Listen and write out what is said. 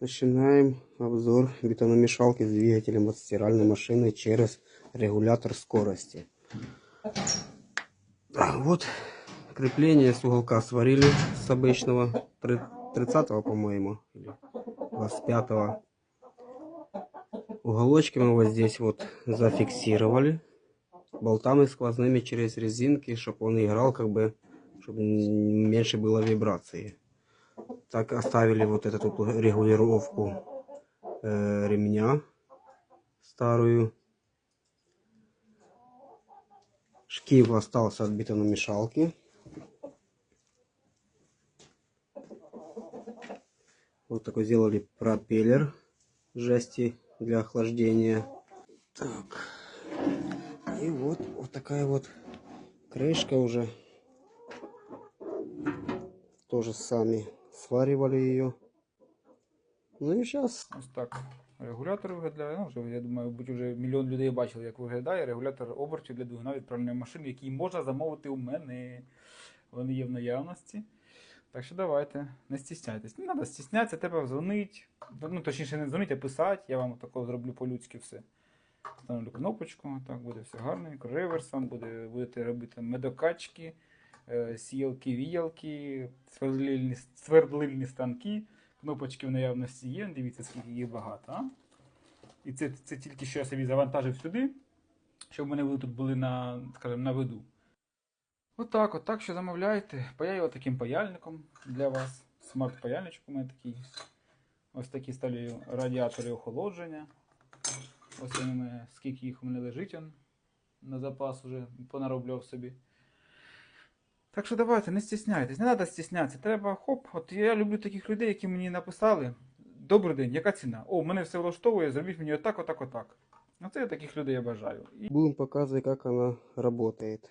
Начинаем обзор бетономешалки с двигателем от стиральной машины через регулятор скорости. А, Вот крепление с уголка сварили с обычного 30 по-моему, или 25 Уголочки мы вот здесь вот зафиксировали болтами сквозными через резинки, чтобы он играл как бы, чтобы меньше было вибрации. Так оставили вот эту регулировку э, ремня старую. Шкив остался от бетономешалки. Вот такой сделали пропеллер жести для охлаждения. Так. И вот, вот такая вот крышка уже. Тоже сами сваривали ее. Ну и сейчас Ось так. Регулятор виглядає. Ну, вже, я думаю, мабуть, вже мільйон людей бачили, як виглядає регулятор обертів для двигуна відправленої машини, який можна замовити у мене. Вони є в наявності. Так що давайте, не стісняйтесь. Не треба стіснятися, треба дзвонить. Ну, точніше, не дзвонить, а писати. Я вам такого зроблю по-людськи все. Встановлю кнопочку, так буде все гарненько. Реверсом, буде, будете робити медокачки, е, сіялки, віялки, свердлильні, станки. Кнопочки в наявності є, дивіться, скільки їх багато. А? І це, це тільки що я собі завантажив сюди, щоб вони тут були на, скажімо, на виду. Отак, от, так що замовляєте. Паяю таким паяльником для вас. Смарт-паяльничок у мене такий. Ось такі сталі радіатори охолодження. Ось вони, скільки їх у мене лежить он, на запас вже понароблював собі. Так що давайте, не стісняйтесь, не треба стіснятися. Треба хоп. От я люблю таких людей, які мені написали. Добрий день, яка ціна? О, мене все влаштовує, зробіть мені отак, отак, отак. Оце я таких людей я бажаю. І будем показывать, як вона работает.